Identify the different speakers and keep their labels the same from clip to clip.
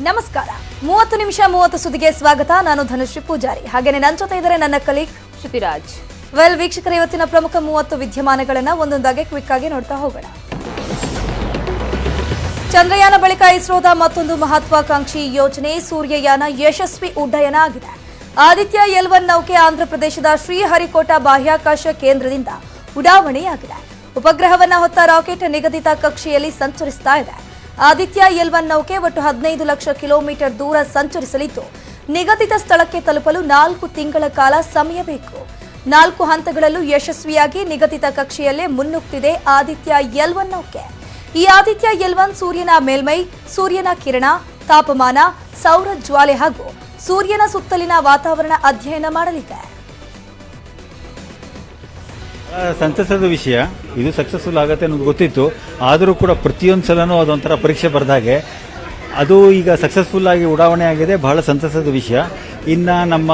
Speaker 1: ನಮಸ್ಕಾರ. ಮೂವತ್ತು ನಿಮಿಷ ಮೂವತ್ತು ಸುದ್ದಿಗೆ ಸ್ವಾಗತ. ನಾನು ಧನುಶ್ರೀ ಪೂಜಾರಿ. ಹಾಗೇನೆ ನನ್ನ ಜೊತೆ ಇದ್ದಾರೆ ನನ್ನ ಕಲೀಗ್
Speaker 2: ಶ್ರುತಿರಾಜ್.
Speaker 1: ವೆಲ್ ವೀಕ್ಷಕರ ಇವತ್ತಿನ ಪ್ರಮುಖ ಮೂವತ್ತು ವಿದ್ಯಮಾನಗಳನ್ನ ಒಂದೊಂದಾಗಿ ಕ್ವಿಕ್ ಆಗಿ ನೋಡ್ತಾ ಹೋಗೋಣ. ಚಂದ್ರಯಾನ ಬಳಿಕ ಇಸ್ರೋದ ಮತ್ತೊಂದು ಮಹತ್ವಾಕಾಂಕ್ಷಿ ಯೋಜನೆ ಸೂರ್ಯಯಾನ ಯಶಸ್ವಿ ಉಡ್ಡಯನ ಆಗಿದೆ. ಆದಿತ್ಯ ಎಲ್ವನ್ ನೌಕೆ ಆಂಧ್ರಪ್ರದೇಶದ ಶ್ರೀಹರಿಕೋಟಾ ಬಾಹ್ಯಾಕಾಶ ಕೇಂದ್ರದಿಂದ ಉಡಾವಣೆಯಾಗಿದೆ. ಉಪಗ್ರಹವನ್ನ ಹೊತ್ತ ರಾಕೆಟ್ ನಿಗದಿತ ಕಕ್ಷೆಯಲ್ಲಿ ಸಂಚರಿಸ್ತಾ ಇದೆ. ಆದಿತ್ಯ ಎಲ್ ಒನ್ ನೌಕೆ ಒಟ್ಟು ಹದಿನೈದು ಲಕ್ಷ ಕಿಲೋಮೀಟರ್ ದೂರ ಸಂಚರಿಸಲಿದ್ದು, ನಿಗದಿತ ಸ್ಥಳಕ್ಕೆ ತಲುಪಲು ನಾಲ್ಕು ತಿಂಗಳ ಕಾಲ ಸಮಯ ಬೇಕು. ನಾಲ್ಕು ಹಂತಗಳಲ್ಲೂ ಯಶಸ್ವಿಯಾಗಿ ನಿಗದಿತ ಕಕ್ಷೆಯಲ್ಲೇ ಮುನ್ನುಗ್ತಿದೆ ಆದಿತ್ಯ ಎಲ್ ಒನ್ ನೌಕೆ. ಈ ಆದಿತ್ಯ ಎಲ್ ಒನ್ ಸೂರ್ಯನ ಮೇಲ್ಮೈ, ಸೂರ್ಯನ ಕಿರಣ, ತಾಪಮಾನ, ಸೌರ ಜ್ವಾಲೆ ಹಾಗೂ ಸೂರ್ಯನ ಸುತ್ತಲಿನ ವಾತಾವರಣ ಅಧ್ಯಯನ ಮಾಡಲಿದೆ.
Speaker 3: ಸಂತಸದ ವಿಷಯ. ಇದು ಸಕ್ಸಸ್ಫುಲ್ ಆಗುತ್ತೆ ಅನ್ನೋದು ಗೊತ್ತಿತ್ತು. ಆದರೂ ಕೂಡ ಪ್ರತಿಯೊಂದು ಸಲನೂ ಅದೊಂಥರ ಪರೀಕ್ಷೆ ಬರೆದಾಗೆ ಅದು ಈಗ ಸಕ್ಸಸ್ಫುಲ್ ಆಗಿ ಉಡಾವಣೆ ಆಗಿದೆ. ಬಹಳ ಸಂತಸದ ವಿಷಯ. ಇನ್ನು ನಮ್ಮ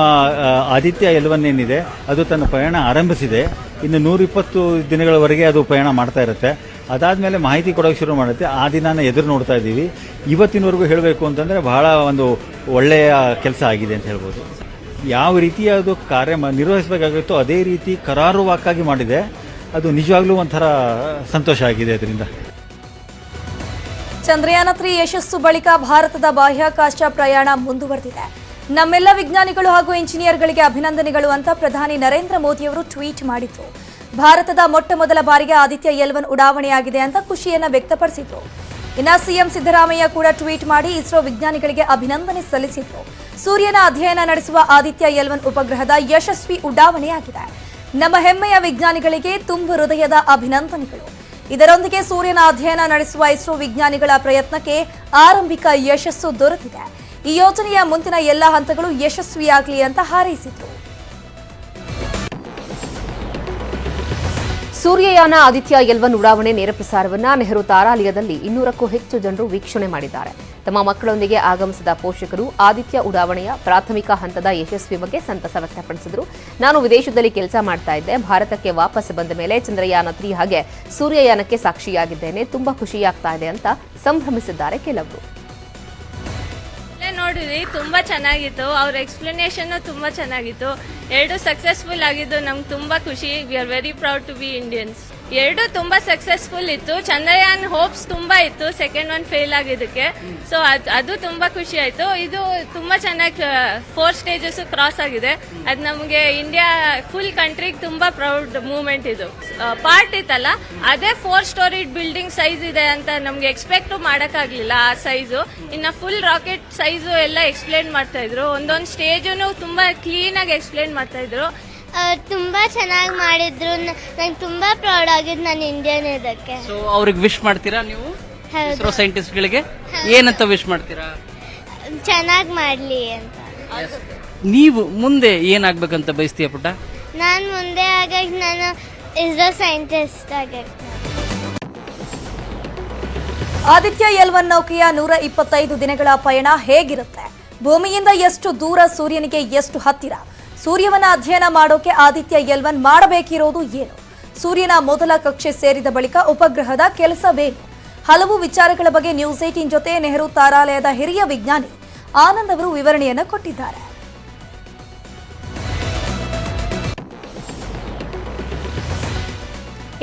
Speaker 3: ಆದಿತ್ಯ ಎಲ್ವನ್ ಏನಿದೆ ಅದು ತನ್ನ ಪ್ರಯಾಣ ಆರಂಭಿಸಿದೆ. ಇನ್ನು ನೂರಿಪ್ಪತ್ತು ದಿನಗಳವರೆಗೆ ಅದು ಪ್ರಯಾಣ ಮಾಡ್ತಾ ಇರುತ್ತೆ. ಅದಾದಮೇಲೆ ಮಾಹಿತಿ ಕೊಡೋಕೆ ಶುರು ಮಾಡುತ್ತೆ. ಆ ದಿನಾನ ಎದುರು ನೋಡ್ತಾ ಇದ್ದೀವಿ. ಇವತ್ತಿನವರೆಗೂ ಹೇಳಬೇಕು ಅಂತಂದರೆ ಬಹಳ ಒಂದು ಒಳ್ಳೆಯ ಕೆಲಸ ಆಗಿದೆ ಅಂತ ಹೇಳ್ಬೋದು. ಯಾವ ರೀತಿ ಅದು ಕಾರ್ಯ ನಿರ್ವಹಿಸಬೇಕಾಗಿತ್ತೋ ಅದೇ ರೀತಿ ಕರಾರುವಾಕ್ಕಾಗಿ ಮಾಡಿದೆ. ಅದು ನಿಜವಾಗ್ಲೂ ಒಂಥರ ಸಂತೋಷ ಆಗಿದೆ ಅದರಿಂದ.
Speaker 1: ಚಂದ್ರಯಾನ ತ್ರೀ ಯಶಸ್ಸು ಬಳಿಕ ಭಾರತದ ಬಾಹ್ಯಾಕಾಶ ಪ್ರಯಾಣ ಮುಂದುವರೆದಿದೆ. ನಮ್ಮೆಲ್ಲ ವಿಜ್ಞಾನಿಗಳು ಹಾಗೂ ಇಂಜಿನಿಯರ್ಗಳಿಗೆ ಅಭಿನಂದನೆಗಳು ಅಂತ ಪ್ರಧಾನಿ ನರೇಂದ್ರ ಮೋದಿಯವರು ಟ್ವೀಟ್ ಮಾಡಿದ್ರು. ಭಾರತದ ಮೊಟ್ಟ ಮೊದಲ ಬಾರಿಗೆ ಆದಿತ್ಯ ಎಲ್ವನ್ ಉಡಾವಣೆಯಾಗಿದೆ ಅಂತ ಖುಷಿಯನ್ನ ವ್ಯಕ್ತಪಡಿಸಿದ್ರು. ಇನ್ನ ಸಿಎಂ ಸಿದ್ದರಾಮಯ್ಯ ಕೂಡ ಟ್ವೀಟ್ ಮಾಡಿ ಇಸ್ರೋ ವಿಜ್ಞಾನಿಗಳಿಗೆ ಅಭಿನಂದನೆ ಸಲ್ಲಿಸಿದ್ರು. ಸೂರ್ಯನ ಅಧ್ಯಯನ ನಡೆಸುವ ಆದಿತ್ಯ ಎಲ್ವನ್ ಉಪಗ್ರಹದ ಯಶಸ್ವಿ ಉಡಾವಣೆಯಾಗಿದೆ. ನಮ್ಮ ಹೆಮ್ಮೆಯ ವಿಜ್ಞಾನಿಗಳಿಗೆ ತುಂಬು ಹೃದಯದ ಅಭಿನಂದನೆಗಳು. ಇದರೊಂದಿಗೆ ಸೂರ್ಯನ ಅಧ್ಯಯನ ನಡೆಸುವ ಇಸ್ರೋ ವಿಜ್ಞಾನಿಗಳ ಪ್ರಯತ್ನಕ್ಕೆ ಆರಂಭಿಕ ಯಶಸ್ಸು ದೊರೆತಿದೆ. ಈ ಯೋಜನೆಯ ಮುಂದಿನ ಎಲ್ಲ ಹಂತಗಳು ಯಶಸ್ವಿಯಾಗಲಿ ಅಂತ ಹಾರೈಸಿದ್ರು.
Speaker 2: ಸೂರ್ಯಯಾನ ಆದಿತ್ಯ ಎಲ್ವನ್ ಉಡಾವಣೆ ನೇರ ಪ್ರಸಾರವನ್ನ ನೆಹರು ತಾರಾಲಯದಲ್ಲಿ ಇನ್ನೂರಕ್ಕೂ ಹೆಚ್ಚು ಜನರು ವೀಕ್ಷಣೆ ಮಾಡಿದ್ದಾರೆ. ತಮ್ಮ ಮಕ್ಕಳೊಂದಿಗೆ ಆಗಮಿಸಿದ ಪೋಷಕರು ಆದಿತ್ಯ ಉಡಾವಣೆಯ ಪ್ರಾಥಮಿಕ ಹಂತದ ಯಶಸ್ವಿ ಬಗ್ಗೆ ಸಂತಸ ವ್ಯಕ್ತಪಡಿಸಿದರು. ನಾನು ವಿದೇಶದಲ್ಲಿ ಕೆಲಸ ಮಾಡ್ತಾ ಇದ್ದೆ. ಭಾರತಕ್ಕೆ ವಾಪಸ್ ಬಂದ ಮೇಲೆ ಚಂದ್ರಯಾನ ತ್ರೀ ಹಾಗೆ ಸೂರ್ಯಯಾನಕ್ಕೆ ಸಾಕ್ಷಿಯಾಗಿದ್ದೇನೆ. ತುಂಬಾ ಖುಷಿಯಾಗ್ತಾ ಇದೆ ಅಂತ ಸಂಭ್ರಮಿಸಿದ್ದಾರೆ ಕೆಲವರು.
Speaker 4: ನೋಡಿದ್ವಿ, ತುಂಬ ಚೆನ್ನಾಗಿತ್ತು. ಅವ್ರ ಎಕ್ಸ್ಪ್ಲನೇಷನ್ ತುಂಬ ಚೆನ್ನಾಗಿತ್ತು. ಎರಡು ಸಕ್ಸಸ್ಫುಲ್ ಆಗಿದ್ದು ನಮ್ಗೆ ತುಂಬಾ ಖುಷಿ. We are very proud to be Indians ಎರಡು ತುಂಬಾ ಸಕ್ಸಸ್ಫುಲ್ ಇತ್ತು. ಚಂದ್ರಯಾನ್ ಹೋಪ್ಸ್ ತುಂಬಾ ಇತ್ತು. ಸೆಕೆಂಡ್ ಒನ್ ಫೇಲ್ ಆಗಿದ್ದಕ್ಕೆ. ಸೊ ಅದು ತುಂಬಾ ಖುಷಿ ಆಯ್ತು. ಇದು ತುಂಬಾ ಚೆನ್ನಾಗಿ ಫೋರ್ ಸ್ಟೇಜಸ್ ಕ್ರಾಸ್ ಆಗಿದೆ. ಅದು ನಮಗೆ ಇಂಡಿಯಾ ಫುಲ್ ಕಂಟ್ರಿಗೆ ತುಂಬಾ ಪ್ರೌಡ್ ಮೂಮೆಂಟ್ ಇದು. ಪಾರ್ಟ್ ಇತ್ತಲ್ಲ, ಅದೇ ಫೋರ್ ಸ್ಟೋರಿ ಬಿಲ್ಡಿಂಗ್ ಸೈಜ್ ಇದೆ ಅಂತ ನಮ್ಗೆ ಎಕ್ಸ್ಪೆಕ್ಟ್ ಮಾಡಕ್ಕಾಗ್ಲಿಲ್ಲ ಆ ಸೈಜು ಇನ್ನ ಫುಲ್ ರಾಕೆಟ್ ಸೈಜು ಎಲ್ಲ ಎಕ್ಸ್ಪ್ಲೇನ್ ಮಾಡ್ತಾ ಇದ್ರು. ಒಂದೊಂದು ಸ್ಟೇಜು ತುಂಬಾ ಕ್ಲೀನ್ ಆಗಿ ಎಕ್ಸ್ಪ್ಲೇನ್ ಮಾಡ್ತಾ ಇದ್ರು.
Speaker 5: ತುಂಬಾ ಚೆನ್ನಾಗಿ ಮಾಡಿದ್ರು. ನಂಗೆ ತುಂಬಾ ಪ್ರೌಡ್ ಆಗಿದ್ದು ನಾನು ಇಂಡಿಯನ್ ಇದಕ್ಕೆ.
Speaker 6: ಸೊ ಅವ್ರಿಗೆ ವಿಶ್ ಮಾಡ್ತೀರಾ ನೀವು?
Speaker 5: ಹೌದು.
Speaker 6: ಇಸ್ರೋ ಸೈಂಟಿಸ್ಟ್ಗಳಿಗೆ ಏನಂತ ವಿಶ್ ಮಾಡ್ತೀರಾ?
Speaker 5: ಚೆನ್ನಾಗಿ ಮಾಡಲಿ ಅಂತ.
Speaker 6: ನೀವು ಮುಂದೆ ಏನಾಗ್ಬೇಕಂತ ಬಯಸ್ತೀಯ ಪುಟ್ಟ?
Speaker 5: ನಾನು ಮುಂದೆ ಆಗಕ್ಕೆ ನಾನು ಇಸ್ರೋ ಸೈಂಟಿಸ್ಟ್ ಆಗಕ್ಕೆ
Speaker 1: ಆದಿತ್ಯ ಎಲ್ ಒನ್ ನೌಕೆಯ ನೂರ ಇಪ್ಪತ್ತೈದು ದಿನಗಳ ಪಯಣ ಹೇಗಿರುತ್ತೆ? ಭೂಮಿಯಿಂದ ಎಷ್ಟು ದೂರ ಸೂರ್ಯನಿಗೆ ಎಷ್ಟು ಹತ್ತಿರ? ಸೂರ್ಯವನ್ನ ಅಧ್ಯಯನ ಮಾಡೋಕೆ ಆದಿತ್ಯ ಎಲ್ವನ್ ಮಾಡಬೇಕಿರೋದು ಏನು? ಸೂರ್ಯನ ಮೊದಲ ಕಕ್ಷೆ ಸೇರಿದ ಬಳಿಕ ಉಪಗ್ರಹದ ಕೆಲಸವೇನು? ಹಲವು ವಿಚಾರಗಳ ಬಗ್ಗೆ ನ್ಯೂಸ್ ಏಟೀನ್ ಜೊತೆ ನೆಹರು ತಾರಾಲಯದ ಹಿರಿಯ ವಿಜ್ಞಾನಿ ಆನಂದ್ ಅವರು ವಿವರಣೆಯನ್ನು ಕೊಟ್ಟಿದ್ದಾರೆ.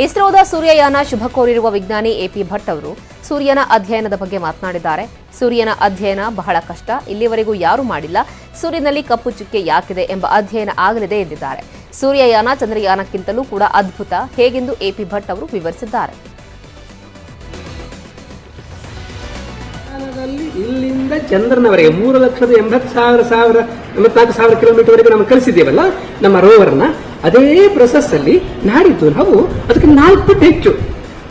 Speaker 2: ಇಸ್ರೋದ ಸೂರ್ಯಯಾನ ಶುಭ ಕೋರಿರುವ ವಿಜ್ಞಾನಿ ಎಪಿ ಭಟ್ ಅವರು ಸೂರ್ಯನ ಅಧ್ಯಯನದ ಬಗ್ಗೆ ಮಾತನಾಡಿದ್ದಾರೆ. ಸೂರ್ಯನ ಅಧ್ಯಯನ ಬಹಳ ಕಷ್ಟ. ಇಲ್ಲಿವರೆಗೂ ಯಾರೂ ಮಾಡಿಲ್ಲ. ಸೂರ್ಯನಲ್ಲಿ ಕಪ್ಪು ಚುಕ್ಕೆ ಯಾಕಿದೆ ಎಂಬ ಅಧ್ಯಯನ ಆಗಲಿದೆ ಎಂದಿದ್ದಾರೆ. ಸೂರ್ಯಯಾನ ಚಂದ್ರಯಾನಕ್ಕಿಂತಲೂ ಕೂಡ ಅದ್ಭುತ. ಹೇಗೆಂದು ಎಪಿ ಭಟ್ ಅವರು ವಿವರಿಸಿದ್ದಾರೆ.
Speaker 7: ಇಲ್ಲಿಂದ ಚಂದ್ರನವರೆಗೆ ಮೂರು ಲಕ್ಷದ ಎಂಬತ್ತು ಸಾವಿರ ಸಾವಿರ ಎಂಬತ್ನಾಲ್ಕು ಸಾವಿರ ಕಿಲೋಮೀಟರ್ವರೆಗೆ ನಾವು ಕಳಿಸಿದ್ದೇವಲ್ಲ, ನಮ್ಮ ರೋವರ್ನ ಅದೇ ಪ್ರೊಸೆಸ್ ಅಲ್ಲಿ ನಾಡಿದ್ದು ನಾವು ಅದಕ್ಕೆ ನಾಲ್ಕು ಪಟ್ಟು ಹೆಚ್ಚು.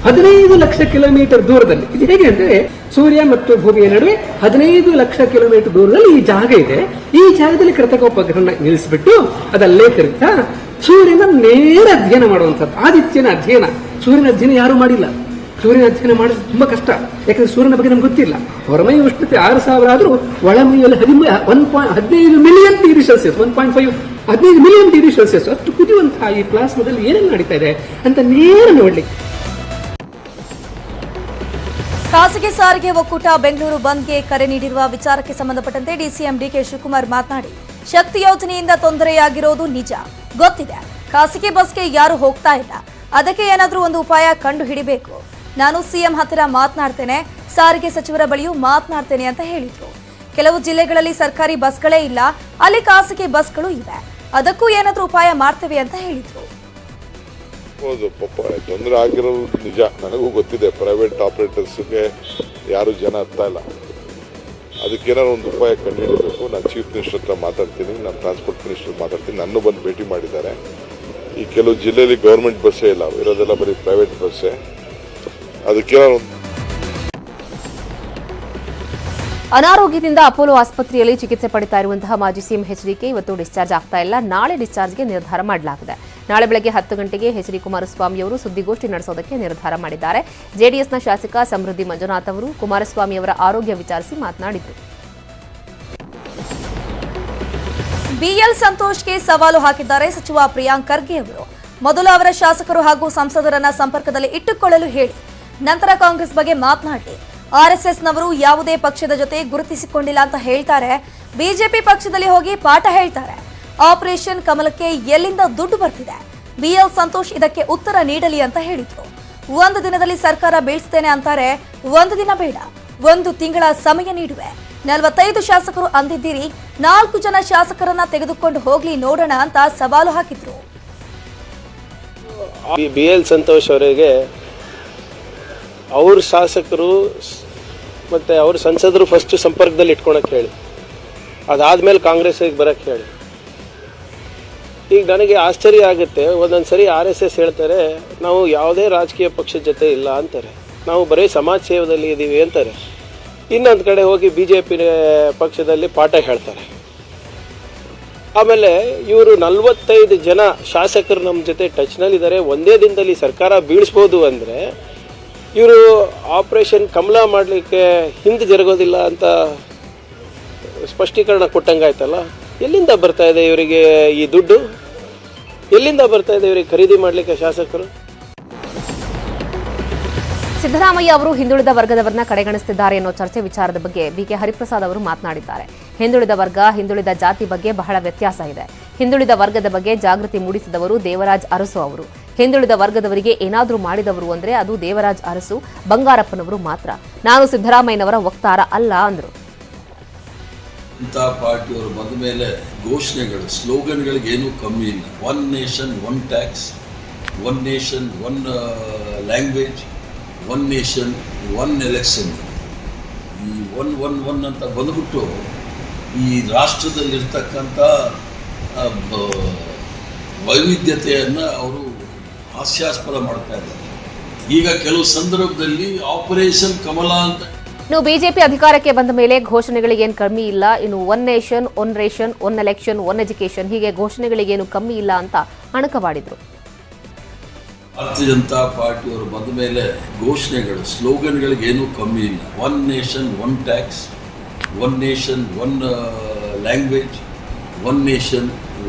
Speaker 7: ಹದಿನೈದು ಲಕ್ಷ ಕಿಲೋಮೀಟರ್ ದೂರದಲ್ಲಿ. ಇದು ಹೇಗೆ ಅಂದ್ರೆ ಸೂರ್ಯ ಮತ್ತು ಭೂಮಿಯ ನಡುವೆ ಹದಿನೈದು ಲಕ್ಷ ಕಿಲೋಮೀಟರ್ ದೂರದಲ್ಲಿ ಈ ಜಾಗ ಇದೆ. ಈ ಜಾಗದಲ್ಲಿ ಕೃತಕ ಉಪಗ್ರಹನ ನಿಲ್ಲಿಸಿಬಿಟ್ಟು ಅದಲ್ಲೇ ತಿರುಗ್ತಾ ಸೂರ್ಯನ ನೇರ ಅಧ್ಯಯನ ಮಾಡುವಂಥದ್ದು. ಆದಿತ್ಯನ ಅಧ್ಯಯನ. ಸೂರ್ಯನ ಅಧ್ಯಯನ ಯಾರು ಮಾಡಿಲ್ಲ. ಸೂರ್ಯನ ಅಧ್ಯಯನ ಮಾಡೋದು ತುಂಬಾ ಕಷ್ಟ. ಯಾಕಂದ್ರೆ ಸೂರ್ಯನ ಬಗ್ಗೆ ನಮ್ಗೆ ಗೊತ್ತಿಲ್ಲ. ಹೊರಮೈ ಉಷ್ಣತೆ ಆರು ಸಾವಿರ ಆದರೂ ಒಳಮೈಯಲ್ಲಿ ಹದಿಮೂರು ಒನ್ ಪಾಯಿಂಟ್ ಹದಿನೈದು million degree Celsius one point five ಹದಿನೈದು ಮಿಲಿಯನ್ ಡಿಗ್ರಿ ಸೆಲ್ಸಿಯಸ್ ಅಷ್ಟು ಕುದಿಯುವಂತಹ ಈ ಪ್ಲಾಸ್ಮಾದಲ್ಲಿ ಏನೇನು ನಡೀತಾ ಇದೆ ಅಂತ ನೇರ ನೋಡ್ಲಿಕ್ಕೆ
Speaker 1: ಖಾಸಗಿ ಸಾರಿಗೆ ಒಕ್ಕೂಟ ಬೆಂಗಳೂರು ಬಂದ್ಗೆ ಕರೆ ನೀಡಿರುವ ವಿಚಾರಕ್ಕೆ ಸಂಬಂಧಪಟ್ಟಂತೆ ಡಿಸಿಎಂ ಡಿಕೆ ಶಿವಕುಮಾರ್ ಮಾತನಾಡಿ, ಶಕ್ತಿ ಯೋಜನೆಯಿಂದ ತೊಂದರೆಯಾಗಿರೋದು ನಿಜ. ಗೊತ್ತಿದೆ, ಖಾಸಗಿ ಬಸ್ಗೆ ಯಾರು ಹೋಗ್ತಾ ಇಲ್ಲ. ಅದಕ್ಕೆ ಏನಾದರೂ ಒಂದು ಉಪಾಯ ಕಂಡು ಹಿಡಿಬೇಕು ನಾನು ಸಿಎಂ ಹತ್ತಿರ ಮಾತನಾಡ್ತೇನೆ, ಸಾರಿಗೆ ಸಚಿವರ ಬಳಿಯೂ ಮಾತನಾಡ್ತೇನೆ ಅಂತ ಹೇಳಿದರು. ಕೆಲವು ಜಿಲ್ಲೆಗಳಲ್ಲಿ ಸರ್ಕಾರಿ ಬಸ್ಗಳೇ ಇಲ್ಲ, ಅಲ್ಲಿ ಖಾಸಗಿ ಬಸ್ಗಳು ಇವೆ. ಅದಕ್ಕೂ ಏನಾದರೂ ಉಪಾಯ ಮಾಡ್ತೇವೆ ಅಂತ ಹೇಳಿದ್ರು.
Speaker 8: ಹೌದು, ಪಾಪ, ತೊಂದರೆ ಆಗಿರೋದು ನಿಜ. ನನಗೂ ಗೊತ್ತಿದೆ ಪ್ರೈವೇಟ್ ಆಪರೇಟರ್ಸ್ಗೆ ಯಾರು ಜನ ಹತ್ತಾ ಇಲ್ಲ. ಅದಕ್ಕೇನಾದ್ರು ಒಂದು ಉಪಾಯ ಕಂಡುಹಿಡಬೇಕು. ನಾನು ಚೀಫ್ ಮಿನಿಸ್ಟರ್ ಹತ್ರ ಮಾತಾಡ್ತೀನಿ, ನಾನು ಟ್ರಾನ್ಸ್ಪೋರ್ಟ್ ಮಿನಿಸ್ಟರ್ ಮಾತಾಡ್ತೀನಿ. ನನ್ನ ಬಂದು ಭೇಟಿ ಮಾಡಿದ್ದಾರೆ. ಈ ಕೆಲವು ಜಿಲ್ಲೆಯಲ್ಲಿ ಗೌರ್ಮೆಂಟ್ ಬಸ್ಸೇ ಇಲ್ಲ. ಇರೋದೆಲ್ಲ ಬರೀ ಪ್ರೈವೇಟ್ ಬಸ್ಸೇ ಅದಕ್ಕೇನಾದ್ರು ಒಂದು
Speaker 2: ಅನಾರೋಗ್ಯದಿಂದ ಅಪೋಲೋ ಆಸ್ಪತ್ರೆಯಲ್ಲಿ ಚಿಕಿತ್ಸೆ ಪಡಿತಾ ಇರುವಂತಹ ಮಾಜಿ ಸಿಎಂ ಎಚ್ಡಿಕೆ ಇವತ್ತು ಡಿಸ್ಚಾರ್ಜ್ ಆಗ್ತಾ ಇಲ್ಲ. ನಾಳೆ ಡಿಸ್ಚಾರ್ಜ್ಗೆ ನಿರ್ಧಾರ ಮಾಡಲಾಗಿದೆ. ನಾಳೆ ಬೆಳಗ್ಗೆ ಹತ್ತು ಗಂಟೆಗೆ ಎಚ್ಡಿ ಕುಮಾರಸ್ವಾಮಿ ಅವರು ಸುದ್ದಿಗೋಷ್ಠಿ ನಡೆಸೋದಕ್ಕೆ ನಿರ್ಧಾರ ಮಾಡಿದ್ದಾರೆ. ಜೆಡಿಎಸ್ನ ಶಾಸಕ ಸಮೃದ್ಧಿ ಮಂಜುನಾಥ್ ಅವರು ಕುಮಾರಸ್ವಾಮಿ ಅವರ ಆರೋಗ್ಯ ವಿಚಾರಿಸಿ ಮಾತನಾಡಿದರು.
Speaker 1: ಬಿಎಲ್ ಸಂತೋಷ್ಗೆ ಸವಾಲು ಹಾಕಿದ್ದಾರೆ ಸಚಿವ ಪ್ರಿಯಾಂಕ್ ಖರ್ಗೆ ಅವರು. ಮೊದಲು ಅವರ ಶಾಸಕರು ಹಾಗೂ ಸಂಸದರನ್ನ ಸಂಪರ್ಕದಲ್ಲಿ ಇಟ್ಟುಕೊಳ್ಳಲು ಹೇಳಿ. ನಂತರ ಕಾಂಗ್ರೆಸ್ ಬಗ್ಗೆ ಮಾತನಾಡಿ. ಆರ್ಎಸ್ಎಸ್ನವರು ಯಾವುದೇ ಪಕ್ಷದ ಜೊತೆ ಗುರುತಿಸಿಕೊಂಡಿಲ್ಲ ಅಂತ ಹೇಳ್ತಾರೆ. ಬಿಜೆಪಿ ಪಕ್ಷದಲ್ಲಿ ಹೋಗಿ ಪಾಠ ಹೇಳ್ತಾರೆ. ಆಪರೇಷನ್ ಕಮಲಕ್ಕೆ ಎಲ್ಲಿಂದ ದುಡ್ಡು ಬರ್ತಿದೆ? ಬಿಎಲ್ ಸಂತೋಷ್ ಇದಕ್ಕೆ ಉತ್ತರ ನೀಡಲಿ ಅಂತ ಹೇಳಿದ್ರು. ಒಂದು ದಿನದಲ್ಲಿ ಸರ್ಕಾರ ಬೀಳಿಸ್ತೇನೆ ಅಂತಾರೆ. ಒಂದು ದಿನ ಬೇಡ. ಒಂದು ತಿಂಗಳ ಸಮಯ ನೀಡುವೆ. ನಲವತ್ತೈದು ಶಾಸಕರು ಅಂದಿದ್ದೀರಿ. ನಾಲ್ಕು ಜನ ಶಾಸಕರನ್ನ ತೆಗೆದುಕೊಂಡು ಹೋಗ್ಲಿ ನೋಡೋಣ ಅಂತ ಸವಾಲು ಹಾಕಿದ್ರು.
Speaker 9: ಬಿ ಎಲ್ ಸಂತೋಷ್ ಅವರಿಗೆ ಅವ್ರ ಶಾಸಕರು ಮತ್ತು ಅವರು ಸಂಸದರು ಫಸ್ಟ್ ಸಂಪರ್ಕದಲ್ಲಿ ಇಟ್ಕೊಳಕ್ಕೆ ಹೇಳಿ. ಅದಾದಮೇಲೆ ಕಾಂಗ್ರೆಸ್ಸಿಗೆ ಬರೋಕ್ಕೆ ಹೇಳಿ. ಈಗ ನನಗೆ ಆಶ್ಚರ್ಯ ಆಗುತ್ತೆ, ಒಂದೊಂದು ಸರಿ ಆರ್ ಎಸ್ ಎಸ್ ಹೇಳ್ತಾರೆ, ನಾವು ಯಾವುದೇ ರಾಜಕೀಯ ಪಕ್ಷದ ಜೊತೆ ಇಲ್ಲ ಅಂತಾರೆ. ನಾವು ಬರೀ ಸಮಾಜ ಸೇವೆದಲ್ಲಿ ಇದ್ದೀವಿ ಅಂತಾರೆ. ಇನ್ನೊಂದು ಕಡೆ ಹೋಗಿ ಬಿ ಜೆ ಪಿ ಪಕ್ಷದಲ್ಲಿ ಪಾಠ ಹೇಳ್ತಾರೆ. ಆಮೇಲೆ ಇವರು ನಲವತ್ತೈದು ಜನ ಶಾಸಕರು ನಮ್ಮ ಜೊತೆ ಟಚ್ನಲ್ಲಿದ್ದಾರೆ ಒಂದೇ ದಿನದಲ್ಲಿ ಸರ್ಕಾರ ಬೀಳಿಸ್ಬೋದು ಅಂದರೆ ಇವರು ಆಪರೇಷನ್ ಕಮಲ ಮಾಡಲಿಕ್ಕೆ ಹಿಂದೆ ಜರುಗೋದಿಲ್ಲ ಅಂತ ಸ್ಪಷ್ಟೀಕರಣ ಕೊಟ್ಟಂಗಾಯ್ತಲ್ಲ? ಎಲ್ಲಿಂದ ಬರ್ತಾ ಇದೆ ಇವರಿಗೆ ಈ ದುಡ್ಡು? ಎಲ್ಲಿಂದ ಬರ್ತಾ ಇದೆ ಇವರಿಗೆ ಖರೀದಿ ಮಾಡಲಿಕ್ಕೆ ಶಾಸಕರು?
Speaker 2: ಸಿದ್ದರಾಮಯ್ಯ ಅವರು ಹಿಂದುಳಿದ ವರ್ಗದವರನ್ನ ಕಡೆಗಣಿಸುತ್ತಿದ್ದಾರೆ ಅನ್ನೋ ಚರ್ಚೆ ವಿಚಾರದ ಬಗ್ಗೆ ಬಿಕೆ ಹರಿಪ್ರಸಾದ್ ಅವರು ಮಾತನಾಡಿದ್ದಾರೆ. ಹಿಂದುಳಿದ ವರ್ಗ, ಹಿಂದುಳಿದ ಜಾತಿ ಬಗ್ಗೆ ಬಹಳ ವ್ಯತ್ಯಾಸ ಇದೆ. ಹಿಂದುಳಿದ ವರ್ಗದ ಬಗ್ಗೆ ಜಾಗೃತಿ ಮೂಡಿಸಿದವರು ದೇವರಾಜ್ ಅರಸು ಅವರು. ಹಿಂದುಳಿದ ವರ್ಗದವರಿಗೆ ಏನಾದರೂ ಮಾಡಿದವರು ಅಂದ್ರೆ ಅದು ದೇವರಾಜ್ ಅರಸು, ಬಂಗಾರಪ್ಪನವರು ಮಾತ್ರ. ನಾನು ಸಿದ್ದರಾಮಯ್ಯನವರ ವಕ್ತಾರ ಅಲ್ಲ ಅಂದರು.
Speaker 10: ಇಂತಹ ಪಾರ್ಟಿಯವರು ಬಂದ ಮೇಲೆ ಘೋಷಣೆಗಳು, ಸ್ಲೋಗನ್ಗಳಿಗೆ ಏನು ಕಮ್ಮಿ ಇಲ್ಲ. One nation one tax one nation one language one nation one election ಈ ಒನ್ ಒನ್ ಒನ್ ಅಂತ ಬಂದ್ಬಿಟ್ಟು ಈ ರಾಷ್ಟ್ರದಲ್ಲಿರ್ತಕ್ಕಂಥ ವೈವಿಧ್ಯತೆಯನ್ನು ಅವರು ಹಾಸ್ಯಾಸ್ಪದ ಮಾಡ್ತಾ ಇದ್ದಾರೆ. ಈಗ ಕೆಲವು ಸಂದರ್ಭದಲ್ಲಿ ಆಪರೇಷನ್ ಕಮಲ ಅಂತ
Speaker 2: ಇನ್ನು ಬಿಜೆಪಿ ಅಧಿಕಾರಕ್ಕೆ ಬಂದ ಮೇಲೆ ಘೋಷಣೆಗಳಿಗೇನು ಕಮ್ಮಿ ಇಲ್ಲ. ಇನ್ನು one nation one ration one election one education ಹೀಗೆ ಘೋಷಣೆಗಳಿಗೇನು ಕಮ್ಮಿ ಇಲ್ಲ ಅಂತ ಅಣಕವಾಡಿದ್ರು.
Speaker 10: ಭಾರತೀಯ ಜನತಾ ಪಾರ್ಟಿಯವರು ಬಂದ ಮೇಲೆ ಘೋಷಣೆಗಳು ಸ್ಲೋಗನ್ಗಳಿಗೇನು ಕಮ್ಮಿ ಇಲ್ಲ. One nation one tax one nation one language one nation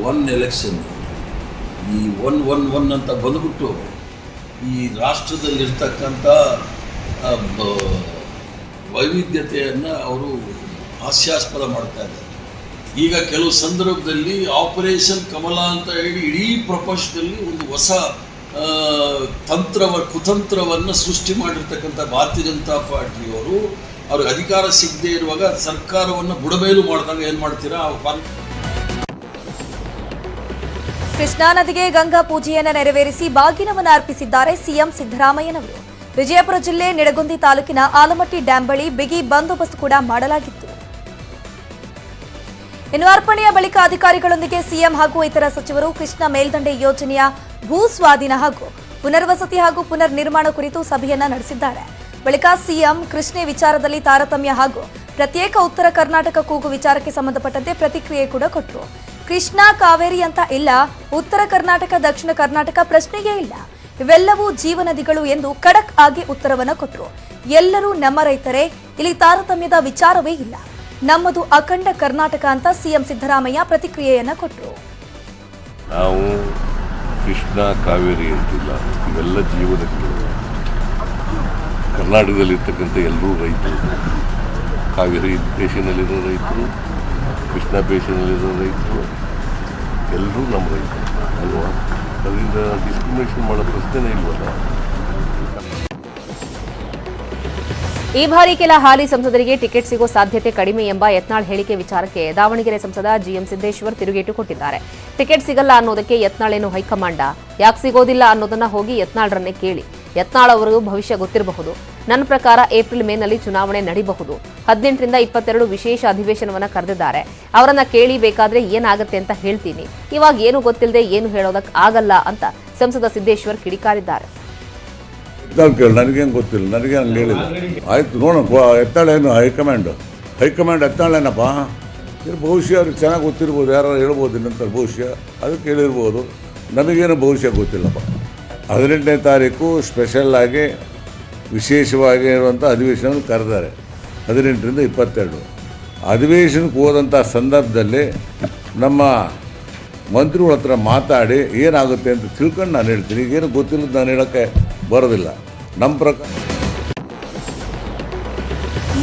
Speaker 10: one election. ಈ ಒನ್ ಒನ್ ಒನ್ ಅಂತ ಬಂದ್ಬಿಟ್ಟು ಈ ರಾಷ್ಟ್ರದಲ್ಲಿರ್ತಕ್ಕಂಥ ವೈವಿಧ್ಯತೆಯನ್ನು ಅವರು ಹಾಸ್ಯಾಸ್ಪದ ಮಾಡ್ತಾ ಇದ್ದಾರೆ. ಈಗ ಕೆಲವು ಸಂದರ್ಭದಲ್ಲಿ ಆಪರೇಷನ್ ಕಮಲ ಅಂತ ಹೇಳಿ ಇಡೀ ಪ್ರಪಂಚದಲ್ಲಿ ಒಂದು ಹೊಸ ತಂತ್ರವ, ಕುತಂತ್ರವನ್ನು ಸೃಷ್ಟಿ ಮಾಡಿರ್ತಕ್ಕಂಥ ಭಾರತೀಯ ಜನತಾ ಪಾರ್ಟಿಯವರು, ಅವ್ರಿಗೆ ಅಧಿಕಾರ ಸಿಗದೇ ಇರುವಾಗ ಸರ್ಕಾರವನ್ನು ಬುಡಮೇಲು ಮಾಡಿದಾಗ ಏನು ಮಾಡ್ತೀರಾ?
Speaker 1: ಕೃಷ್ಣಾ ನದಿಗೆ ಗಂಗಾ ಪೂಜೆಯನ್ನು ನೆರವೇರಿಸಿ ಬಾಗಿನವನ್ನು ಅರ್ಪಿಸಿದ್ದಾರೆ ಸಿಎಂ ಸಿದ್ದರಾಮಯ್ಯನವರು. ವಿಜಯಪುರ ಜಿಲ್ಲೆ ನಿಡಗುಂದಿ ತಾಲೂಕಿನ ಆಲಮಟ್ಟಿ ಡ್ಯಾಂ ಬಳಿ ಬಿಗಿ ಬಂದೋಬಸ್ತ್ ಕೂಡ ಮಾಡಲಾಗಿತ್ತು. ಇನ್ನು ಅರ್ಪಣೆಯ ಬಳಿಕ ಅಧಿಕಾರಿಗಳೊಂದಿಗೆ ಸಿಎಂ ಹಾಗೂ ಇತರ ಸಚಿವರು ಕೃಷ್ಣ ಮೇಲ್ದಂಡೆ ಯೋಜನೆಯ ಭೂ ಸ್ವಾಧೀನ ಹಾಗೂ ಪುನರ್ವಸತಿ ಹಾಗೂ ಪುನರ್ ನಿರ್ಮಾಣ ಕುರಿತು ಸಭೆಯನ್ನ ನಡೆಸಿದ್ದಾರೆ. ಬಳಿಕ ಸಿಎಂ ಕೃಷ್ಣೆ ವಿಚಾರದಲ್ಲಿ ತಾರತಮ್ಯ ಹಾಗೂ ಪ್ರತ್ಯೇಕ ಉತ್ತರ ಕರ್ನಾಟಕ ಕೂಗು ವಿಚಾರಕ್ಕೆ ಸಂಬಂಧಪಟ್ಟಂತೆ ಪ್ರತಿಕ್ರಿಯೆ ಕೂಡ ಕೊಟ್ಟರು. ಕೃಷ್ಣ ಕಾವೇರಿ ಅಂತ ಇಲ್ಲ, ಉತ್ತರ ಕರ್ನಾಟಕ, ದಕ್ಷಿಣ ಕರ್ನಾಟಕ ಪ್ರಶ್ನೆಯೇ ಇಲ್ಲ. ಇವೆಲ್ಲವೂ ಜೀವನದಿಗಳು ಎಂದು ಖಡಕ್ ಆಗಿ ಉತ್ತರವನ್ನ ಕೊಟ್ಟರು ಎಲ್ಲರೂ ನಮ್ಮ ರೈತರೇ, ಇಲ್ಲಿ ತಾರತಮ್ಯದ ವಿಚಾರವೇ ಇಲ್ಲ. ನಮ್ಮದು ಅಖಂಡ ಕರ್ನಾಟಕ ಅಂತ ಸಿಎಂ ಸಿದ್ದರಾಮಯ್ಯ ಪ್ರತಿಕ್ರಿಯೆಯನ್ನ ಕೊಟ್ಟರು
Speaker 8: ನಾವು ಕೃಷ್ಣ ಕಾವೇರಿ ಅಂತಿಲ್ಲ, ಇವೆಲ್ಲ ಜೀವನಗಳು ಕರ್ನಾಟಕದಲ್ಲಿರ್ತಕ್ಕಂಥ ಎಲ್ಲರೂ ರೈತರು. ಕಾವೇರಿ ದೇಶದಲ್ಲಿರೋ ರೈತರು ಕೃಷ್ಣ ಬೇಸಿನಲ್ಲಿರೋ ರೈತರು ಎಲ್ಲರೂ ನಮ್ಮ ರೈತರು, ಅಲ್ವಾ? ಅದರಿಂದ ಡಿಸ್ಕ್ರಿಮಿನೇಷನ್ ಮಾಡೋ ಪ್ರಶ್ನೆನೇ ಇಲ್ವಲ್ಲ?
Speaker 2: ಈ ಬಾರಿ ಕೆಲ ಹಾಲಿ ಸಂಸದರಿಗೆ ಟಿಕೆಟ್ ಸಿಗೋ ಸಾಧ್ಯತೆ ಕಡಿಮೆ ಎಂಬ ಯತ್ನಾಳ್ ಹೇಳಿಕೆ ವಿಚಾರಕ್ಕೆ ದಾವಣಗೆರೆ ಸಂಸದ ಜಿಎಂ ಸಿದ್ದೇಶ್ವರ್ ತಿರುಗೇಟು ಕೊಟ್ಟಿದ್ದಾರೆ. ಟಿಕೆಟ್ ಸಿಗಲ್ಲ ಅನ್ನೋದಕ್ಕೆ ಯತ್ನಾಳ್ ಏನು ಹೈಕಮಾಂಡ? ಯಾಕೆ ಸಿಗೋದಿಲ್ಲ ಅನ್ನೋದನ್ನ ಹೋಗಿ ಯತ್ನಾಳ್ರನ್ನೇ ಕೇಳಿ. ಯತ್ನಾಳ್ ಅವರು ಭವಿಷ್ಯ ಗೊತ್ತಿರಬಹುದು. ನನ್ನ ಪ್ರಕಾರ ಏಪ್ರಿಲ್ ಮೇನಲ್ಲಿ ಚುನಾವಣೆ ನಡೀಬಹುದು. ಹದಿನೆಂಟರಿಂದ ಇಪ್ಪತ್ತೆರಡು ವಿಶೇಷ ಅಧಿವೇಶನವನ್ನ ಕರೆದಿದ್ದಾರೆ. ಅವರನ್ನ ಕೇಳಿ ಬೇಕಾದ್ರೆ ಏನಾಗುತ್ತೆ ಅಂತ ಹೇಳ್ತೀನಿ. ಇವಾಗ ಏನು ಗೊತ್ತಿಲ್ಲದೆ ಏನು ಹೇಳೋದಕ್ಕೆ ಆಗಲ್ಲ ಅಂತ ಸಂಸದ ಸಿದ್ದೇಶ್ವರ್ ಕಿಡಿಕಾರಿದ್ದಾರೆ.
Speaker 8: ಎತ್ತಾಳು ನನಗೇನು ಗೊತ್ತಿಲ್ಲ. ನನಗೆ ಹಂಗೆ ಹೇಳಿಲ್ಲ. ಆಯ್ತು, ನೋಡೋಣ. ಎತ್ತಾಳೇನು ಹೈಕಮಾಂಡ್. ಹೈಕಮಾಂಡ್ ಎತ್ತಾಳೇನಪ್ಪ? ಬಹುಶಃ ಅವ್ರಿಗೆ ಚೆನ್ನಾಗಿ ಗೊತ್ತಿರ್ಬೋದು. ಯಾರು ಹೇಳ್ಬೋದು ನಂತರ ಬಹುಶಃ ಅದಕ್ಕೆ ಹೇಳಿರ್ಬೋದು. ನಮಗೇನು ಭವಿಷ್ಯ ಗೊತ್ತಿಲ್ಲಪ್ಪ. ಹದಿನೆಂಟನೇ ತಾರೀಕು ಸ್ಪೆಷಲ್ ಆಗಿ ವಿಶೇಷವಾಗಿ ಇರುವಂಥ ಅಧಿವೇಶನ ಕರೆದಾರೆ. ಹದಿನೆಂಟರಿಂದ ಇಪ್ಪತ್ತೆರಡು. ಅಧಿವೇಶನಕ್ಕೆ ಹೋದಂಥ ಸಂದರ್ಭದಲ್ಲಿ ನಮ್ಮ ಮಂತ್ರಿಗಳ ಹತ್ರ ಮಾತಾಡಿ ಏನಾಗುತ್ತೆ ಅಂತ ತಿಳ್ಕೊಂಡು ನಾನು ಹೇಳ್ತೀನಿ. ಈಗೇನು ಗೊತ್ತಿಲ್ಲದ ನಾನು ಹೇಳೋಕ್ಕೆ ಬರೋದಿಲ್ಲ. ನಮ್ಮ ಪ್ರಕಾರ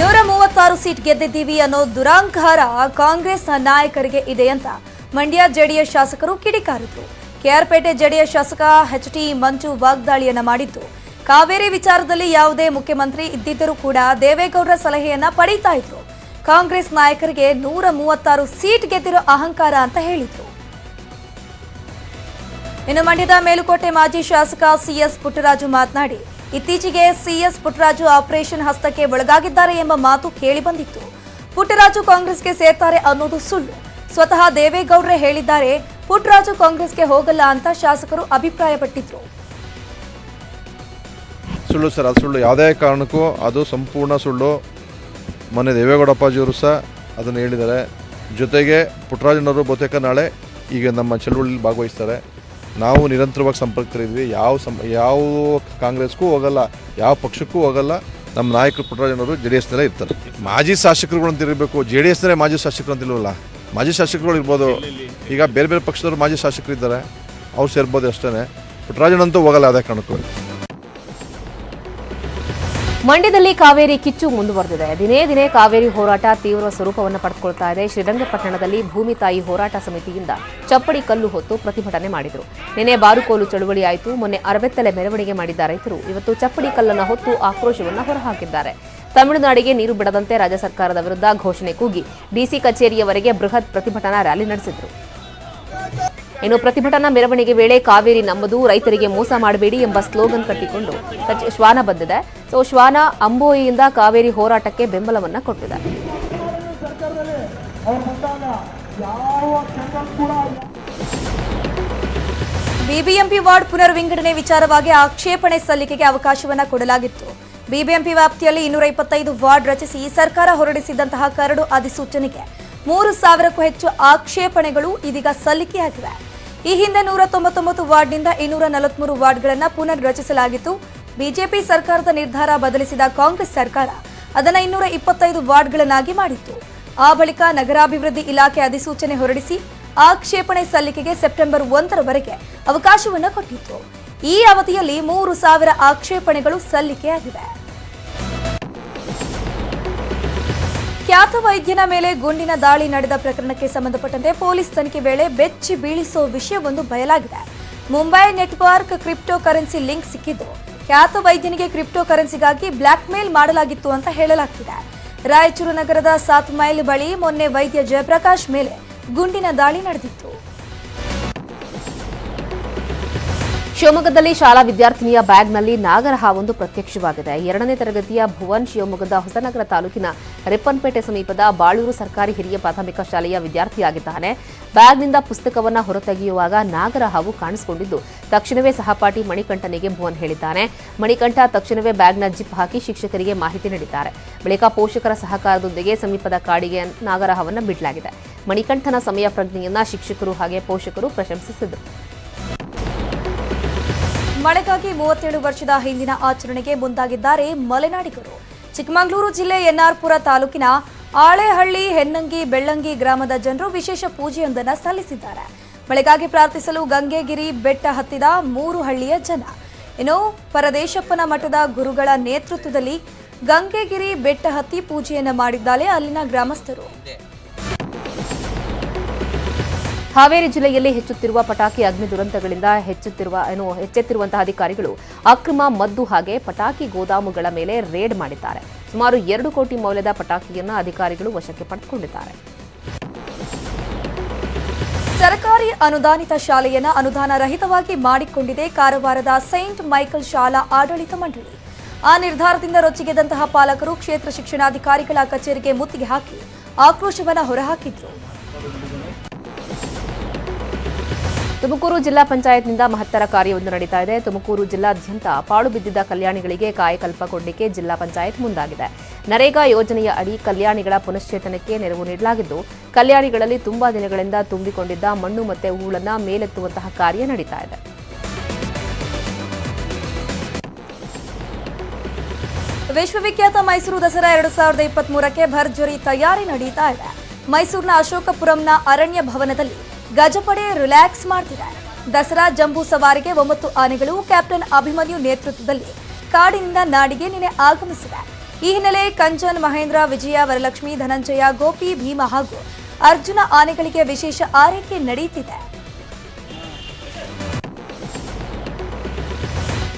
Speaker 1: ನೂರ ಮೂವತ್ತಾರು ಸೀಟ್ ಗೆದ್ದಿದ್ದೀವಿ ಅನ್ನೋ ದುರಾಂಕಾರ ಕಾಂಗ್ರೆಸ್ ನಾಯಕರಿಗೆ ಇದೆ ಅಂತ ಮಂಡ್ಯ ಜೆಡಿಎಸ್ ಶಾಸಕರು ಕಿಡಿಕಾರಿದ್ರು. ಕೆಆರ್ಪೇಟೆ ಜೆಡಿಎಸ್ ಶಾಸಕ ಎಚ್ ಟಿ ಮಂಜು ವಾಗ್ದಾಳಿಯನ್ನ ಮಾಡಿದ್ದು. ಕಾವೇರಿ ವಿಚಾರದಲ್ಲಿ ಯಾವುದೇ ಮುಖ್ಯಮಂತ್ರಿ ಇದ್ದಿದ್ದರೂ ಕೂಡ ದೇವೇಗೌಡರ ಸಲಹೆಯನ್ನ ಪಡೀತಾ ಇದ್ರು. ಕಾಂಗ್ರೆಸ್ ನಾಯಕರಿಗೆ ನೂರ ಮೂವತ್ತಾರು ಸೀಟ್ ಗೆದ್ದಿರೋ ಅಹಂಕಾರ ಅಂತ ಹೇಳಿದ್ರು. ಇನ್ನು ಮಂಡ್ಯದ ಮೇಲುಕೋಟೆ ಮಾಜಿ ಶಾಸಕ ಸಿಎಸ್ ಪುಟ್ಟರಾಜು ಮಾತನಾಡಿ, ಇತ್ತೀಚೆಗೆ ಸಿಎಸ್ ಪುಟ್ಟರಾಜು ಆಪರೇಷನ್ ಹಸ್ತಕ್ಕೆ ಒಳಗಾಗಿದ್ದಾರೆ ಎಂಬ ಮಾತು ಕೇಳಿಬಂದಿತ್ತು ಪುಟ್ಟರಾಜು ಕಾಂಗ್ರೆಸ್ಗೆ ಸೇರ್ತಾರೆ ಅನ್ನೋದು ಸುಳ್ಳು. ಸ್ವತಃ ದೇವೇಗೌಡರೇ ಹೇಳಿದ್ದಾರೆ, ಪುಟ್ಟರಾಜು ಕಾಂಗ್ರೆಸ್ಗೆ ಹೋಗಲ್ಲ ಅಂತ ಶಾಸಕರು ಅಭಿಪ್ರಾಯಪಟ್ಟಿದ್ರು.
Speaker 11: ಸುಳ್ಳು ಸರ್, ಅದು ಸುಳ್ಳು ಯಾವುದೇ ಕಾರಣಕ್ಕೂ ಅದು ಸಂಪೂರ್ಣ ಸುಳ್ಳು. ಮೊನ್ನೆ ದೇವೇಗೌಡಪ್ಪಾಜಿಯವರು ಸಹ ಅದನ್ನು ಹೇಳಿದ್ದಾರೆ. ಜೊತೆಗೆ ಪುಟ್ಟರಾಜನವರು ಬಹುತೇಕ ನಾಳೆ ಈಗ ನಮ್ಮ ಚಳುವಳಿಯಲ್ಲಿ ಭಾಗವಹಿಸ್ತಾರೆ. ನಾವು ನಿರಂತರವಾಗಿ ಸಂಪರ್ಕದಲ್ಲಿದ್ವಿ ಯಾವ ಸಂ, ಯಾವ ಕಾಂಗ್ರೆಸ್ಗೂ ಹೋಗಲ್ಲ, ಯಾವ ಪಕ್ಷಕ್ಕೂ ಹೋಗಲ್ಲ. ನಮ್ಮ ನಾಯಕರು ಪುಟ್ಟರಾಜನವರು ಜೆ ಡಿ ಎಸ್ನಲ್ಲೇ ಇರ್ತಾರೆ. ಮಾಜಿ ಶಾಸಕರುಗಳು ಅಂತ ಇರಬೇಕು. ಜೆ ಡಿ ಎಸ್ನಲ್ಲೇ ಮಾಜಿ ಶಾಸಕರು ಅಂತ ಇಲ್ವಲ್ಲ ಮಾಜಿ ಶಾಸಕರುಗಳು ಇರ್ಬೋದು. ಈಗ ಬೇರೆ ಬೇರೆ ಪಕ್ಷದವರು ಮಾಜಿ ಶಾಸಕರು ಇದ್ದಾರೆ. ಅವ್ರು ಸೇರ್ಬೋದು ಅಷ್ಟೇ ಪುಟ್ಟರಾಜನಂತೂ ಹೋಗಲ್ಲ ಅದೇ ಕಾರಣಕ್ಕೂ.
Speaker 2: ಮಂಡ್ಯದಲ್ಲಿ ಕಾವೇರಿ ಕಿಚ್ಚು ಮುಂದುವರೆದಿದೆ. ದಿನೇ ದಿನೇ ಕಾವೇರಿ ಹೋರಾಟ ತೀವ್ರ ಸ್ವರೂಪವನ್ನು ಪಡೆದುಕೊಳ್ತಾ ಇದೆ. ಶ್ರೀರಂಗಪಟ್ಟಣದಲ್ಲಿ ಭೂಮಿ ತಾಯಿ ಹೋರಾಟ ಸಮಿತಿಯಿಂದ ಚಪ್ಪಡಿ ಕಲ್ಲು ಹೊತ್ತು ಪ್ರತಿಭಟನೆ ಮಾಡಿದರು. ನಿನ್ನೆ ಬಾರುಕೋಲು ಚಳುವಳಿ ಆಯಿತು. ಮೊನ್ನೆ ಅರಬೆತ್ತಲೆ ಮೆರವಣಿಗೆ ಮಾಡಿದ್ದ ರೈತರು ಇವತ್ತು ಚಪ್ಪಡಿ ಕಲ್ಲನ್ನು ಹೊತ್ತು ಆಕ್ರೋಶವನ್ನು ಹೊರಹಾಕಿದ್ದಾರೆ. ತಮಿಳುನಾಡಿಗೆ ನೀರು ಬಿಡದಂತೆ ರಾಜ್ಯ ಸರ್ಕಾರದ ವಿರುದ್ಧ ಘೋಷಣೆ ಕೂಗಿ ಡಿಸಿ ಕಚೇರಿಯವರೆಗೆ ಬೃಹತ್ ಪ್ರತಿಭಟನಾ ರ್ಯಾಲಿ ನಡೆಸಿದರು. ಇನ್ನು ಪ್ರತಿಭಟನಾ ಮೆರವಣಿಗೆ ವೇಳೆ ಕಾವೇರಿ ನಮ್ಮದು, ರೈತರಿಗೆ ಮೋಸ ಮಾಡಬೇಡಿ ಎಂಬ ಸ್ಲೋಗನ್ ಕಟ್ಟಿಕೊಂಡು ಶ್ವಾನ ಬಂದಿದೆ. ಸೊ, ಶ್ವಾನ ಅಂಬೋಯಿಯಿಂದ ಕಾವೇರಿ ಹೋರಾಟಕ್ಕೆ ಬೆಂಬಲವನ್ನ ಕೊಟ್ಟಿದೆ.
Speaker 1: ಬಿಬಿಎಂಪಿ ವಾರ್ಡ್ ಪುನರ್ವಿಂಗಡಣೆ ವಿಚಾರವಾಗಿ ಆಕ್ಷೇಪಣೆ ಸಲ್ಲಿಕೆಗೆ ಅವಕಾಶವನ್ನ ಕೊಡಲಾಗಿತ್ತು. ಬಿಬಿಎಂಪಿ ವ್ಯಾಪ್ತಿಯಲ್ಲಿ ಇನ್ನೂರ ಇಪ್ಪತ್ತೈದು ವಾರ್ಡ್ ರಚಿಸಿ ಸರ್ಕಾರ ಹೊರಡಿಸಿದಂತಹ ಕರಡು ಅಧಿಸೂಚನೆಗೆ ಮೂರು ಸಾವಿರಕ್ಕೂ ಹೆಚ್ಚು ಆಕ್ಷೇಪಣೆಗಳು ಇದೀಗ ಸಲ್ಲಿಕೆಯಾಗಿವೆ. ಈ ಹಿಂದೆ ನೂರ ತೊಂಬತ್ತೊಂಬತ್ತು ವಾರ್ಡ್ನಿಂದ ಇನ್ನೂರ ನಲವತ್ಮೂರು ವಾರ್ಡ್ಗಳನ್ನು ಪುನರ್ ರಚಿಸಲಾಗಿತ್ತು ಬಿಜೆಪಿ ಸರ್ಕಾರದ ನಿರ್ಧಾರ ಬದಲಿಸಿದ ಕಾಂಗ್ರೆಸ್ ಸರ್ಕಾರ ಅದನ್ನು ಇನ್ನೂರ ಇಪ್ಪತ್ತೈದು ವಾರ್ಡ್ಗಳನ್ನಾಗಿ ಮಾಡಿತ್ತು. ಆ ಬಳಿಕ ನಗರಾಭಿವೃದ್ಧಿ ಇಲಾಖೆ ಅಧಿಸೂಚನೆ ಹೊರಡಿಸಿ ಆಕ್ಷೇಪಣೆ ಸಲ್ಲಿಕೆಗೆ ಸೆಪ್ಟೆಂಬರ್ ಒಂದರವರೆಗೆ ಅವಕಾಶವನ್ನು ಕೊಟ್ಟಿತ್ತು. ಈ ಅವಧಿಯಲ್ಲಿ ಮೂರು ಸಾವಿರ ಆಕ್ಷೇಪಣೆಗಳು ಸಲ್ಲಿಕೆಯಾಗಿವೆ. ಖ್ಯಾತ ವೈದ್ಯನ ಮೇಲೆ ಗುಂಡಿನ ದಾಳಿ ನಡೆದ ಪ್ರಕರಣಕ್ಕೆ ಸಂಬಂಧಪಟ್ಟಂತೆ ಪೊಲೀಸ್ ತನಿಖೆ ವೇಳೆ ಬೆಚ್ಚಿ ಬೀಳಿಸುವ ವಿಷಯವೊಂದು ಬಯಲಾಗಿದೆ. Mumbai network crypto currency link ಸಿಕ್ಕಿದ್ದು. ಖ್ಯಾತ ವೈದ್ಯನಿಗೆ ಕ್ರಿಪ್ಟೋ ಕರೆನ್ಸಿಗಾಗಿ ಬ್ಲಾಕ್ ಮೇಲ್ ಮಾಡಲಾಗಿತ್ತು ಅಂತ ಹೇಳಲಾಗ್ತಿದೆ. ರಾಯಚೂರು ನಗರದ ಸಾತ್ ಮೈಲ್ ಬಳಿ ಮೊನ್ನೆ ವೈದ್ಯ ಜಯಪ್ರಕಾಶ್ ಮೇಲೆ ಗುಂಡಿನ ದಾಳಿ ನಡೆದಿತ್ತು.
Speaker 2: ಶಿವಮೊಗ್ಗದಲ್ಲಿ ಶಾಲಾ ವಿದ್ಯಾರ್ಥಿನಿಯ ಬ್ಯಾಗ್ನಲ್ಲಿ ನಾಗರಹಾವೊಂದು ಪ್ರತ್ಯಕ್ಷವಾಗಿದೆ. ಎರಡನೇ ತರಗತಿಯ ಭುವನ್ ಶಿವಮೊಗ್ಗದ ಹೊಸನಗರ ತಾಲೂಕಿನ ರಿಪ್ಪನ್ಪೇಟೆ ಸಮೀಪದ ಬಾಳೂರು ಸರ್ಕಾರಿ ಹಿರಿಯ ಪ್ರಾಥಮಿಕ ಶಾಲೆಯ ವಿದ್ಯಾರ್ಥಿಯಾಗಿದ್ದಾನೆ. ಬ್ಯಾಗ್ನಿಂದ ಪುಸ್ತಕವನ್ನು ಹೊರತೆಗೆಯುವಾಗ ನಾಗರಹಾವು ಕಾಣಿಸಿಕೊಂಡಿದ್ದು, ತಕ್ಷಣವೇ ಸಹಪಾಠಿ ಮಣಿಕಂಠನಿಗೆ ಭುವನ್ ಹೇಳಿದ್ದಾನೆ. ಮಣಿಕಂಠ ತಕ್ಷಣವೇ ಬ್ಯಾಗ್ನ ಜಿಪ್ ಹಾಕಿ ಶಿಕ್ಷಕರಿಗೆ ಮಾಹಿತಿ ನೀಡಿದ್ದಾರೆ. ಬಳಿಕ ಪೋಷಕರ ಸಹಕಾರದೊಂದಿಗೆ ಸಮೀಪದ ಕಾಡಿಗೆ ನಾಗರಹಾವನ್ನ ಬಿಡಲಾಗಿದೆ. ಮಣಿಕಂಠನ ಸಮಯ ಪ್ರಜ್ಞೆಯನ್ನ ಶಿಕ್ಷಕರು ಹಾಗೆ ಪೋಷಕರು ಪ್ರಶಂಸಿಸಿದರು.
Speaker 1: ಮಳೆಗಾಗಿ ಮೂವತ್ತೇಳು ವರ್ಷದ ಹಿಂದಿನ ಆಚರಣೆಗೆ ಮುಂದಾಗಿದ್ದಾರೆ ಮಲೆನಾಡಿಗರು. ಚಿಕ್ಕಮಗಳೂರು ಜಿಲ್ಲೆ ಎನ್ಆರ್ಪುರ ತಾಲೂಕಿನ ಆಳೆಹಳ್ಳಿ ಹೆನ್ನಂಗಿ ಬೆಳ್ಳಂಗಿ ಗ್ರಾಮದ ಜನರು ವಿಶೇಷ ಪೂಜೆಯೊಂದನ್ನು ಸಲ್ಲಿಸಿದ್ದಾರೆ. ಮಳೆಗಾಗಿ ಪ್ರಾರ್ಥಿಸಲು ಗಂಗೆಗಿರಿ ಬೆಟ್ಟ ಹತ್ತಿದ ಮೂರು ಹಳ್ಳಿಯ ಜನ. ಇನ್ನು ಪರದೇಶಪ್ಪನ ಮಠದ ಗುರುಗಳ ನೇತೃತ್ವದಲ್ಲಿ ಗಂಗೆಗಿರಿ ಬೆಟ್ಟ ಹತ್ತಿ ಪೂಜೆಯನ್ನು ಮಾಡಿದ್ದಾರೆ ಅಲ್ಲಿನ ಗ್ರಾಮಸ್ಥರು.
Speaker 2: ಹಾವೇರಿ ಜಿಲ್ಲೆಯಲ್ಲಿ ಹೆಚ್ಚುತ್ತಿರುವ ಪಟಾಕಿ ಅಗ್ನಿ ದುರಂತಗಳಿಂದ ಹೆಚ್ಚುತ್ತಿರುವ, ಏನು, ಹೆಚ್ಚೆತ್ತಿರುವಂತಹ ಅಧಿಕಾರಿಗಳು ಅಕ್ರಮ ಮದ್ದು ಹಾಗೆ ಪಟಾಕಿ ಗೋದಾಮುಗಳ ಮೇಲೆ ರೇಡ್ ಮಾಡಿದ್ದಾರೆ. ಸುಮಾರು ಎರಡು ಕೋಟಿ ಮೌಲ್ಯದ ಪಟಾಕಿಯನ್ನು ಅಧಿಕಾರಿಗಳು ವಶಕ್ಕೆ ಪಡೆದುಕೊಂಡಿದ್ದಾರೆ.
Speaker 1: ಸರ್ಕಾರಿ ಅನುದಾನಿತ ಶಾಲೆಯನ್ನು ಅನುದಾನ ರಹಿತವಾಗಿ ಮಾಡಿಕೊಂಡಿದೆ ಕಾರವಾರದ ಸೈಂಟ್ ಮೈಕಲ್ ಶಾಲಾ ಆಡಳಿತ ಮಂಡಳಿ. ಆ ನಿರ್ಧಾರದಿಂದ ರೊಚ್ಚಿಗೆದಂತಹ ಪಾಲಕರು ಕ್ಷೇತ್ರ ಶಿಕ್ಷಣಾಧಿಕಾರಿಗಳ ಕಚೇರಿಗೆ ಮುತ್ತಿಗೆ ಹಾಕಿ ಆಕ್ರೋಶವನ್ನು ಹೊರಹಾಕಿದ್ರು.
Speaker 2: ತುಮಕೂರು ಜಿಲ್ಲಾ ಪಂಚಾಯತ್ನಿಂದ ಮಹತ್ತರ ಕಾರ್ಯವೊಂದು ನಡೀತಾ ಇದೆ. ತುಮಕೂರು ಜಿಲ್ಲಾದ್ಯಂತ ಪಾಳು ಬಿದ್ದಿದ್ದ ಕಲ್ಯಾಣಿಗಳಿಗೆ ಕಾಯಕಲ್ಪ ಕೊಡಲಿಕ್ಕೆ ಜಿಲ್ಲಾ ಪಂಚಾಯತ್ ಮುಂದಾಗಿದೆ. ನರೇಗಾ ಯೋಜನೆಯ ಅಡಿ ಕಲ್ಯಾಣಿಗಳ ಪುನಶ್ಚೇತನಕ್ಕೆ ನೆರವು ನೀಡಲಾಗಿದ್ದು, ಕಲ್ಯಾಣಿಗಳಲ್ಲಿ ತುಂಬಾ ದಿನಗಳಿಂದ ತುಂಬಿಕೊಂಡಿದ್ದ ಮಣ್ಣು ಮತ್ತೆ ಹೂಳನ್ನ ಮೇಲೆತ್ತುವಂತಹ ಕಾರ್ಯ ನಡೀತಾ ಇದೆ.
Speaker 1: ವಿಶ್ವವಿಖ್ಯಾತ ಮೈಸೂರು ದಸರಾ ಎರಡು ಸಾವಿರದ ಇಪ್ಪತ್ತ್ ಮೂರಕ್ಕೆ ಭರ್ಜರಿ ತಯಾರಿ ನಡೀತಾ ಇದೆ. ಮೈಸೂರಿನ ಅಶೋಕಪುರಂನ ಅರಣ್ಯ ಭವನದಲ್ಲಿ ಗಜಪಡೆ ರಿಲ್ಯಾಕ್ಸ್ ಮಾಡ್ತಿದೆ ದಸರಾ ಜಂಬೂ ಸವಾರಿಗೆ ಒಂಬತ್ತು ಆನೆಗಳು, ಕ್ಯಾಪ್ಟನ್ ಅಭಿಮನ್ಯು ನೇತೃತ್ವದಲ್ಲಿ ಕಾಡಿನಿಂದ ನಾಡಿಗೆ ನಿನ್ನೆ ಆಗಮಿಸಿದೆ. ಈ ಹಿನ್ನೆಲೆ ಕಂಚನ್, ಮಹೇಂದ್ರ, ವಿಜಯ, ವರಲಕ್ಷ್ಮಿ, ಧನಂಜಯ, ಗೋಪಿ, ಭೀಮ ಹಾಗೂ ಅರ್ಜುನ ಆನೆಗಳಿಗೆ ವಿಶೇಷ ಆರೈಕೆ ನಡೆಯುತ್ತಿದೆ.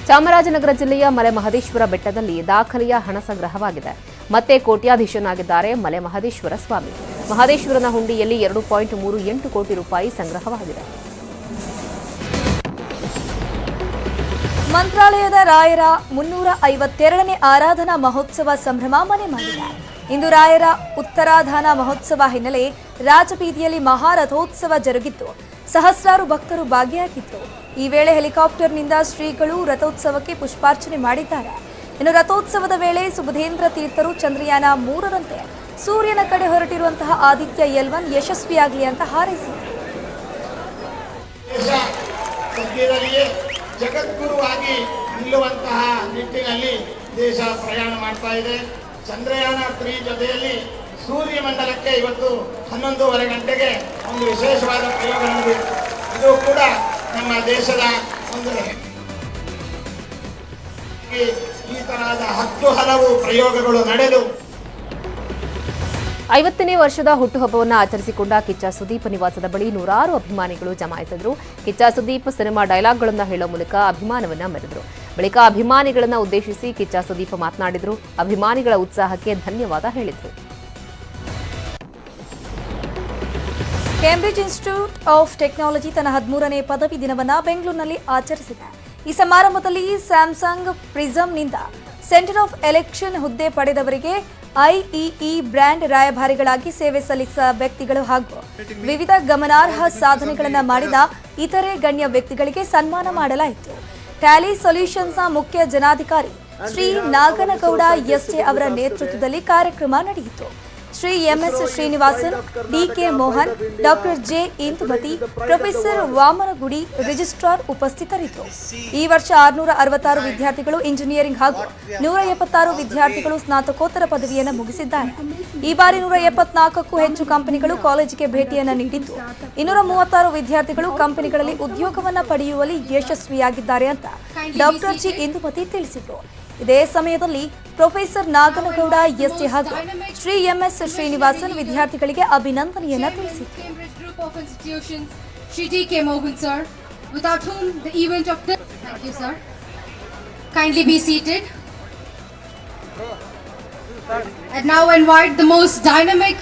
Speaker 2: ಚಾಮರಾಜನಗರ ಜಿಲ್ಲೆಯ ಮಲೆ ಮಹದೇಶ್ವರ ಬೆಟ್ಟದಲ್ಲಿ ದಾಖಲೆಯ ಹಣ ಸಂಗ್ರಹವಾಗಿದೆ. ಮತ್ತೆ ಕೋಟ್ಯಾಧೀಶನಾಗಿದ್ದಾರೆ ಮಲೆ ಮಹದೇಶ್ವರ ಸ್ವಾಮಿ. ಮಹದೇಶ್ವರನ ಹುಂಡಿಯಲ್ಲಿ ಎರಡು ಪಾಯಿಂಟ್ ಮೂರು ಎಂಟು ಕೋಟಿ ರೂಪಾಯಿ ಸಂಗ್ರಹವಾಗಿದೆ.
Speaker 1: ಮಂತ್ರಾಲಯದ ರಾಯರ ಮುನ್ನೂರ ಐವತ್ತೆರಡನೇ ಆರಾಧನಾ ಮಹೋತ್ಸವ ಸಂಭ್ರಮ ಮನೆ ಮಾಡಿದೆ ಇಂದು ರಾಯರ ಉತ್ತರಾಧಾನ ಮಹೋತ್ಸವ ಹಿನ್ನೆಲೆ ರಾಜಬೀದಿಯಲ್ಲಿ ಮಹಾರಥೋತ್ಸವ ಜರುಗಿತು ಸಹಸ್ರಾರು ಭಕ್ತರು ಭಾಗಿಯಾಗಿದ್ದರು ಈ ವೇಳೆ ಹೆಲಿಕಾಪ್ಟರ್ನಿಂದ ಶ್ರೀಗಳು ರಥೋತ್ಸವಕ್ಕೆ ಪುಷ್ಪಾರ್ಚನೆ ಮಾಡಿದ್ದಾರೆ. ಇನ್ನು ರಥೋತ್ಸವದ ವೇಳೆ ಸುಬುಧೇಂದ್ರ ತೀರ್ಥರು ಚಂದ್ರಯಾನ ಮೂರರಂತೆ ಸೂರ್ಯನ ಕಡೆ ಹೊರಟಿರುವಂತಹ ಆದಿತ್ಯ ಎಲ್ವನ್ ಯಶಸ್ವಿಯಾಗಲಿ ಅಂತ ಹಾರೈಸಿದರು
Speaker 12: ಸದ್ಯದಲ್ಲಿಯೇ ಜಗದ್ಗುರುವಾಗಿ ನಿಲ್ಲುವಂತಹ ನಿಟ್ಟಿನಲ್ಲಿ ದೇಶ ಪ್ರಯಾಣ ಮಾಡ್ತಾ ಇದೆ. ಚಂದ್ರಯಾನ ತ್ರೀ ಜೊತೆಯಲ್ಲಿ ಸೂರ್ಯ ಮಂಡಲಕ್ಕೆ ಇವತ್ತು ಹನ್ನೊಂದೂವರೆ ಗಂಟೆಗೆ ಒಂದು ವಿಶೇಷವಾದ ಪ್ರಯೋಗ ಇದು ಕೂಡ ನಮ್ಮ ದೇಶದ ಒಂದು ಈ ತರಹದ ಹತ್ತು ಹಲವು ಪ್ರಯೋಗಗಳು ನಡೆದು
Speaker 2: ಐವತ್ತನೇ ವರ್ಷದ ಹುಟ್ಟುಹಬ್ಬವನ್ನು ಆಚರಿಸಿಕೊಂಡ ಕಿಚ್ಚ ಸುದೀಪ್ ನಿವಾಸದ ಬಳಿ ನೂರಾರು ಅಭಿಮಾನಿಗಳು ಜಮಾಯಿಸಿದ್ರು. ಕಿಚ್ಚ ಸುದೀಪ್ ಸಿನಿಮಾ ಡೈಲಾಗ್ಗಳನ್ನು ಹೇಳೋ ಮೂಲಕ ಅಭಿಮಾನವನ್ನ ಮೆರೆದರು. ಬಳಿಕ ಅಭಿಮಾನಿಗಳನ್ನು ಉದ್ದೇಶಿಸಿ ಕಿಚ್ಚ ಸುದೀಪ್ ಮಾತನಾಡಿದರು. ಅಭಿಮಾನಿಗಳ ಉತ್ಸಾಹಕ್ಕೆ ಧನ್ಯವಾದ ಹೇಳಿದರು.
Speaker 1: ಕೇಂಬ್ರಿಡ್ಜ್ ಇನ್ಸ್ಟಿಟ್ಯೂಟ್ ಆಫ್ ಟೆಕ್ನಾಲಜಿ ತನ್ನ ಹದಿಮೂರನೇ ಪದವಿ ದಿನವನ್ನ ಬೆಂಗಳೂರಿನಲ್ಲಿ ಆಚರಿಸಿದೆ. ಈ ಸಮಾರಂಭದಲ್ಲಿ ಸ್ಯಾಮ್ಸಂಗ್ ಪ್ರಿಸಮ್ನಿಂದ ಸೆಂಟರ್ ಆಫ್ ಎಲೆಕ್ಷನ್ ಹುದ್ದೆ ಪಡೆದವರಿಗೆ ಐಇಇ ಬ್ರ್ಯಾಂಡ್ ರಾಯಭಾರಿಗಳಾಗಿ ಸೇವೆ ಸಲ್ಲಿಸಿದ ವ್ಯಕ್ತಿಗಳು ಹಾಗೂ ವಿವಿಧ ಗಮನಾರ್ಹ ಸಾಧನೆಗಳನ್ನು ಮಾಡಿದ ಇತರೆ ಗಣ್ಯ ವ್ಯಕ್ತಿಗಳಿಗೆ ಸನ್ಮಾನ ಮಾಡಲಾಯಿತು. ಟ್ಯಾಲಿ ಸೊಲ್ಯೂಷನ್ಸ್ನ ಮುಖ್ಯ ಜನಾಧಿಕಾರಿ ಶ್ರೀ ನಾಗನಗೌಡ ಎಸ್ಟೆ ಅವರ ನೇತೃತ್ವದಲ್ಲಿ ಕಾರ್ಯಕ್ರಮ ನಡೆಯಿತು. Shri MS Srinivasan DK Mohan, doctor J Indumathi professor Vamanagudi registrar ಉಪಸ್ಥಿತರಿದ್ದರು. ಈ ವರ್ಷ ಆರುನೂರ ಅರವತ್ತಾರು ವಿದ್ಯಾರ್ಥಿಗಳು ಇಂಜಿನಿಯರಿಂಗ್ ಹಾಗೂ ನೂರ ಎಪ್ಪತ್ತಾರು ವಿದ್ಯಾರ್ಥಿಗಳು ಸ್ನಾತಕೋತ್ತರ ಪದವಿಯನ್ನು ಮುಗಿಸಿದ್ದಾರೆ. ಈ ಬಾರಿ ನೂರ ಎಪ್ಪತ್ನಾಲ್ಕಕ್ಕೂ ಹೆಚ್ಚು ಕಂಪನಿಗಳು ಕಾಲೇಜಿಗೆ ಭೇಟಿಯನ್ನು ನೀಡಿದ್ದು ಇನ್ನೂರ ಮೂವತ್ತಾರು ವಿದ್ಯಾರ್ಥಿಗಳು ಕಂಪನಿಗಳಲ್ಲಿ ಉದ್ಯೋಗವನ್ನು ಪಡೆಯುವಲ್ಲಿ ಯಶಸ್ವಿಯಾಗಿದ್ದಾರೆ ಅಂತ ಡಾಕ್ಟರ್ ಜಿ ಇಂದುಮತಿ ತಿಳಿಸಿದರು. ಇದೇ ಸಮಯದಲ್ಲಿ ಪ್ರೊಫೆಸರ್ ನಾಗನಗೌಡ ಎಸ್ಟಿ ಹಾಗೂ ಶ್ರೀ ಎಂಎಸ್ ಶ್ರೀನಿವಾಸನ್ ವಿದ್ಯಾರ್ಥಿಗಳಿಗೆ ಅಭಿನಂದನೆಯನ್ನ ತಿಳಿಸಿದರು
Speaker 13: Cambridge Group of Institutions, Shri D.K. Mohan, sir, without whom the event of this. Thank you, sir. Kindly be seated. And now invite the most dynamic